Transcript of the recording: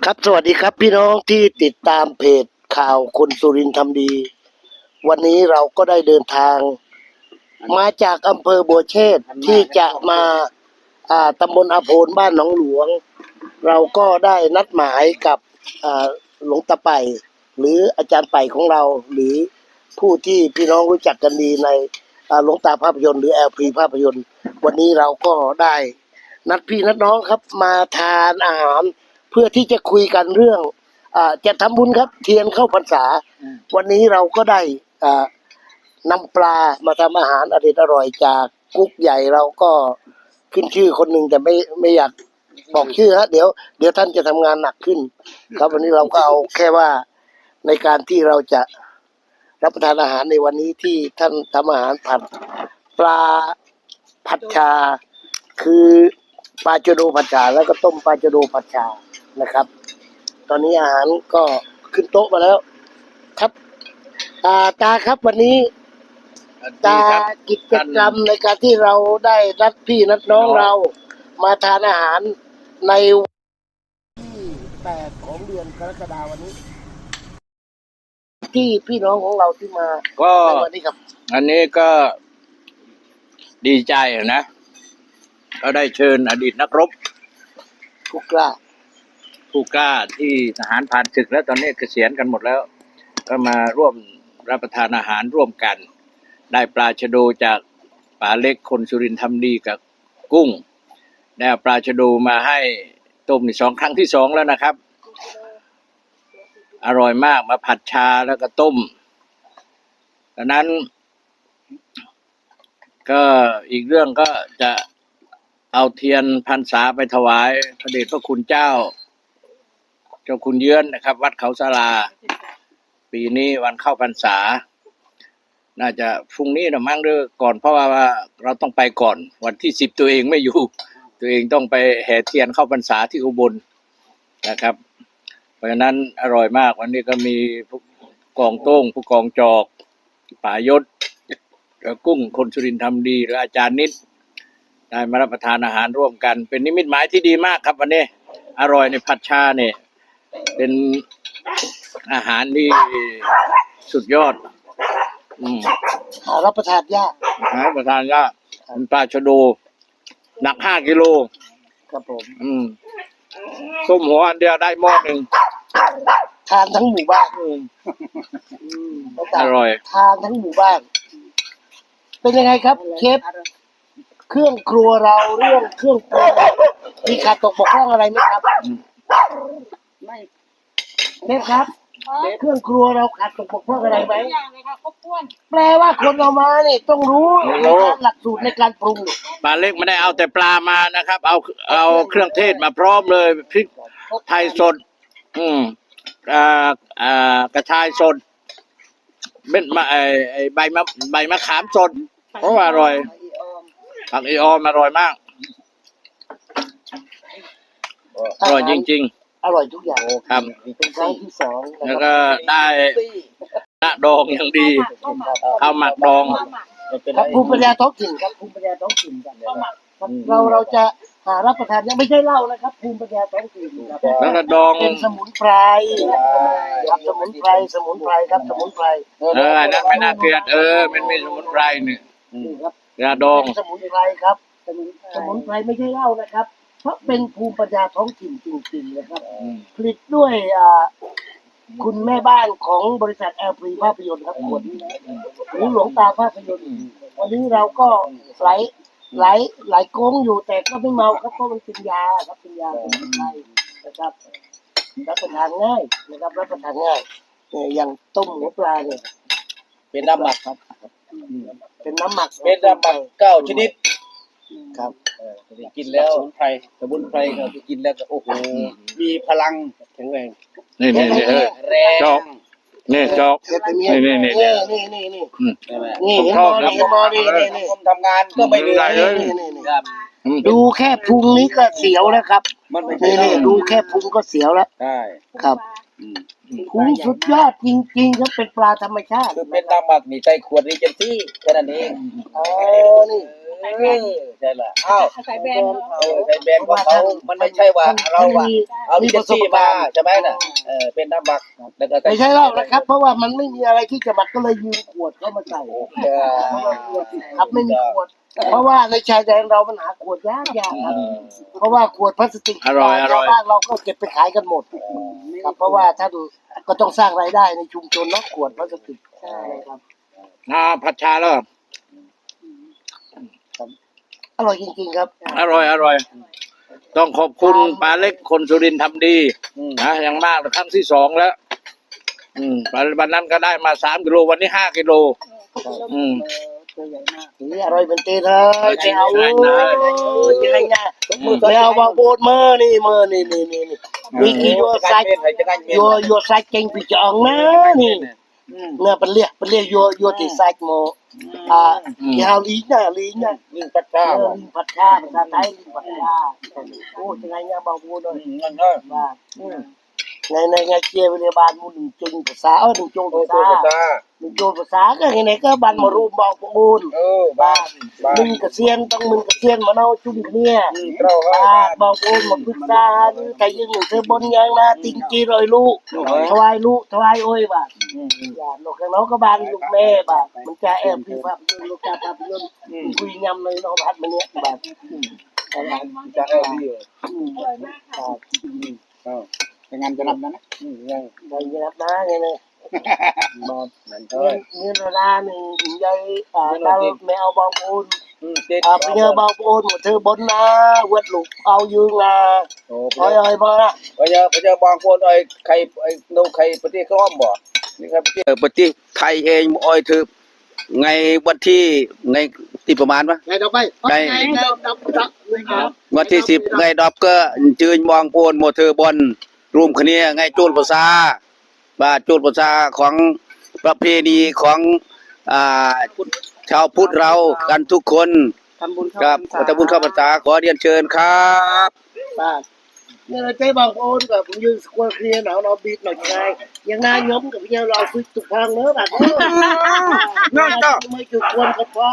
ครับสวัสดีครับพี่น้องที่ติดตามเพจข่าวคนสุรินทร์ทำดี วันนี้เราก็ได้เดินทาง มาจากอำเภอบัวเชษฐ์ที่จะมาอ่าตำบลอาโพนบ้านหนองหลวง เราก็ได้นัดหมายกับอ่าหลวงตาไป หรืออาจารย์ไปของเรา หรือผู้ที่พี่น้องรู้จักกันดีในอ่าหลวงตาภาพยนตร์หรือ LP ภาพยนตร์ วันนี้เราก็ได้นัดพี่นัดน้องครับมาทานอาหาร เพื่อที่จะคุยกันเรื่องอาจะทำบุญครับ เทียนเข้าพรรษา วันนี้เราก็ได้อ่านำปลามาทำอาหารอร่อยอร่อยจากกุ๊กใหญ่เราก็ขึ้นชื่อคนหนึ่งแต่ไม่ไม่อยากบอกชื่อฮะเดี๋ยวเดี๋ยวท่านจะทำงานหนักขึ้น ครับวันนี้เราก็เอาแค่ว่าในการที่เราจะรับประทานอาหารในวันนี้ที่ท่านทำอาหารผัดปลาผัดชาคือ ปลาจโดผัดชาแล้วก็ต้มปลาจโดผัดชานะครับ ตอนนี้อาหารก็ขึ้นโต๊ะมาแล้ว ครับตาตาครับวันนี้ ตากิจกรรมในการที่เราได้นัดพี่นัดน้องเรา มาทานอาหารในวันที่แปดของเดือนกรกฎาวันนี้ ที่พี่น้องของเราที่มาก็ในวันนี้ครับ อันนี้ก็ดีใจนะ ก็ได้เชิญอดีตนักรบทุกกล้าผู้กล้าที่ทหารผ่านศึกแล้วตอนนี้เกษียณกันหมดแล้ว ก็มาร่วมรับประทานอาหารร่วมกัน ได้ปลาชะโดจากป่าเล็กคนสุรินทร์ทำดีกับกุ้งได้เอาปลาชะโดมาให้ต้มนี่สองครั้งที่สองแล้วนะครับ อร่อยมากมาผัดชาแล้วก็ต้มดังนั้น ก็อีกเรื่องก็จะ เอาเทียนพรรษาไปถวายพระเดชพระคุณเจ้า เจ้าคุณเยือนนะครับ วัดเขาสาราปีนี้วันเข้าพรรษา น่าจะพรุ่งนี้นะมั้งหรือก่อนเพราะว่าเราต้องไปก่อน วันที่สิบตัวเองไม่อยู่ ตัวเองต้องไปแห่เทียนเข้าพรรษาที่อุบลนะครับ เพราะฉะนั้นอร่อยมากวันนี้ก็มีผู้กองโต้งผู้กองจอกป่ายศกุ้งคนสุรินทร์ทำดีหรืออาจารย์นิด ได้มารับประทานอาหารร่วมกัน เป็นนิมิตหมายที่ดีมากครับวันนี้อร่อยในผัดชาเนี่ยเป็นอาหารที่สุดยอดอืมหารับประทานยากอาหารประทานยากเป็นปลาชะโดหนักห้ากิโล ครับผมอืมส้มหัวอันเดียวได้หม้อหนึ่งทานทั้งหมู่บ้านอืมแล้วก็อร่อย ทานทั้งหมู่บ้าน เป็นยังไงครับเชฟ เครื่องครัวเราเรื่องเครื่องปรุงมีขาดตกบกพร่องอะไรไหมครับไม่เชฟครับเครื่องครัวเราขาดตกบกพร่องอะไรไหมอย่างเลยค่ะครบถ้วนแปลว่าคนเอามาเนี่ยต้องรู้ในการหลักสูตรในการปรุงปลาเล็กไม่ได้เอาแต่ปลามานะครับ เอาเอาเครื่องเทศมาพร้อมเลยพริกไทยสด อืมอ่าอ่ากระชายสดเบ็ดมาไอไอใบมะใบมะขามสดเพราะว่าอร่อย ผักอีออมอร่อยมาก อร่อยจริง อร่อยทุกอย่างๆ ครับ เป็นครั้งที่สองนะแล้วครัก็บได้หน้าดองอย่างดี ข้าวหมักดองครับภูมิปัญญาท้องถิ่นครับภูมิปัญญาท้องถิ่นครับครับเราเราจะหารับประทานยังไม่ใช่เหล้านะครับภูมิปัญญาท้องถิ่นครับแล้วก็ดอง เป็นสมุนไพรครับสมุนไพรสมุนไพรครับสมุนไพรเอออันนั้นไม่น่าเกลียด เออ มันมีสมุนไพรเนี่ยนี่ครับ ยาดอง สมุนไพรครับสมุนไพรไม่ใช่เหล้านะครับ เพราะเป็นภูมิปัญญาท้องถิ่นจริงๆนะครับผลิตด้วยอ่าคุณแม่บ้านของบริษัทแอลพรีภาพยนตร์ครับคนหรือหลวงตาภาพยนตร์ วันนี้เราก็ไหลไหลไหลโค้งอยู่แต่ก็ไม่เมาครับเพราะมันเป็นยาครับเป็นยาสมุนไพรนะครับรับประทานง่ายนะครับรับประทานง่ายเนี่ยอย่างต้มหัวปลาเนี่ยเป็นน้ำหมักครับ เป็นน้ำหมักเป็นน้ำหมักเก้าชนิด ครับกินแล้วสมุนไพรสมุนไพรก็กินแล้วก็โอ้โหมีพลังแข็งแรงนี่นี่นี่เออแรงจอกนี่จอกเสร็จอย่างเงี้ยนี่นี่นี่นี่นี่นี่นี่อืมใช่ไหมนี่ผมเห็นชมออบนี่เห็นมอนี่นี่นี่ผมทำงานก็ไม่เหนื่อยได้เลยนี่นี่นี่ครับอืมดูแค่พุงนี้ก็เสียวแล้วครับมันไม่ใช่นี่นี่ดูแค่พุงก็เสียวแล้วใช่ครับ อืมพุงสุดยอดจริงๆครับเป็นปลาธรรมชาติ คือเป็นน้ำหมักนี่ใส่ขวดนี้จังที่แค่นั้นเองเออนี่ เออเออใช่ละอ้าวใส่แบรนด์เออใช้แบรนด์ของเขามันไม่ใช่ว่าเราอะเอาดิเจซี่มาใช่ไหมน่ะเออเป็นน้ำบักแล้วก็ไม่ใช่หรอกนะครับ เพราะว่ามันไม่มีอะไรที่จะหมักก็เลยยืมขวดเข้ามาใส่เออครับไม่มีขวดเพราะว่าในชายแดนเรามันหาขวดยากยากครับ เพราะว่าขวดพลาสติกอร่อยอร่อยชาวบ้านเราก็เก็บไปขายกันหมดครับเพราะว่าท่านก็ต้องสร้างรายได้ในชุมชนเนาะขวดพลาสติกใช่ครับอ่าผัดชาแล้ว อร่อยจริงๆครับ อร่อยอร่อย ต้องขอบคุณปลาเล็กคนสุรินทร์ทำดีนะอย่างมากครั้งที่สองแล้ว อืมวันนั้นก็ได้มาสามกิโลวันนี้ห้ากิโล อืมนี่อร่อยเป็นเต้เลยจะเอาเลยจะไงเนี่ยมือไม่เอาบาโบดมือนี่มือนี่นี่นี่นี่ มีกี่ยัวไซจะกันยัวยัวไซเก่งปีจองนะนี่ เนี่ยเป็นเรียกเป็นเรียกยัวยัวติไซโม อ่าที่เอาลีน่ะลีน่ะลิงปัดเอก้าอลิงผัดชาภาษาไทยลิงผัดชาโอ้จะไงเนี่ยบาโบดเลยนั่นก็ว่าในในไงเชียร์พยาบาลมูหนึ่งจริงภาษาเออหนึ่งโจงโอ้ภาตัวษาตาหนึ่งโจงภาษาก็ยังไงก็บันมารูปบอกปูนเออบ้าบ้านมึงกระเซียนต้องมึงกระเซียนมาเนาจุ่มเนี่ยเราบาบอกปูนมาพึกษาดูแต่ยังหนึ่งเธอบนยังนะติงจีรอยลูกถวายลูกถวายโอ้ยบาอย่าลูกข้างน้องก็บานลูกแม่บามันจะแอบคือภาพยนตร์ลูกจะภาพยนตร์คุยยำเลยน้องพัดมันเนี้ยบาจะเอาดีอร่อ ยมากค่ะเออเป็นงานจะรับนะนะยังไงรับนะไงเนี่ยบอดนั่นก็เงินเงินราหนึ่งยายอ่าเราไม่เอาบางปูนเจ็ดอ่าไปเจอบางปูนหมดเธอบนนะวัดลูกเอายืงนะโอ้เอ้ยเอ้ยมาละพระเจ้าพระเจ้าบางคนไอ้ใครไอ้โนใครประเทศเขาอ้อมบ่นี่ครับประเทศประเทศไทยเองอ้อยถือไงวันที่ไงที่ประมาณวะไงต่อไปไงไงดับดับนะครับวันที่สิบไงดอบก็จืนมองโพนโมเธอบน รวมคะเนียไงจูดภาษาบาจูดภาษาของประเพณีของอ่าชาวพุทธเรากันทุกคนทำบุญครับทำบุญเข้าพรรษาขอเรียนเชิญครับป้าเนี่ยเราใจบางปูนกับผมยืนสควอเคลียร์หนาวหนาวบีบหน่อยไงยังนายยมกับพี่เราฝึกตุกพังเนื้อแบบนี้นั่นต่อไม่จุดควรกับพ่อ